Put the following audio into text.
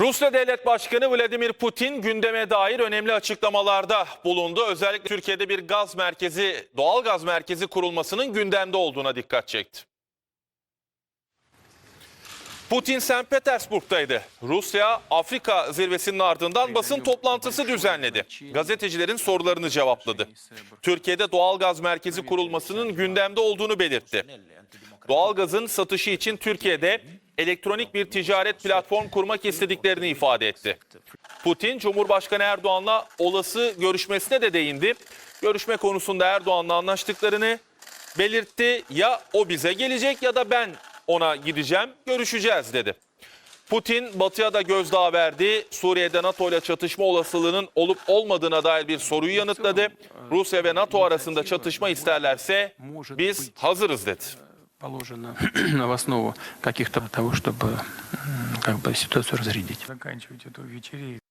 Rusya Devlet Başkanı Vladimir Putin gündeme dair önemli açıklamalarda bulundu. Özellikle Türkiye'de bir gaz merkezi, doğal gaz merkezi kurulmasının gündemde olduğuna dikkat çekti. Putin St. Petersburg'daydı. Rusya Afrika zirvesinin ardından basın toplantısı düzenledi. Gazetecilerin sorularını cevapladı. Türkiye'de doğal gaz merkezi kurulmasının gündemde olduğunu belirtti. Doğalgazın satışı için Türkiye'de elektronik bir ticaret platform kurmak istediklerini ifade etti. Putin, Cumhurbaşkanı Erdoğan'la olası görüşmesine de değindi. Görüşme konusunda Erdoğan'la anlaştıklarını belirtti. Ya o bize gelecek ya da ben ona gideceğim, görüşeceğiz dedi. Putin batıya da gözdağı verdi. Suriye'de NATO ile çatışma olasılığının olup olmadığına dair bir soruyu yanıtladı. Rusya ve NATO arasında çatışma isterlerse biz hazırız dedi. положено в основу каких-то того, чтобы м, как бы ситуацию разрядить. заканчивать эту вечеринку.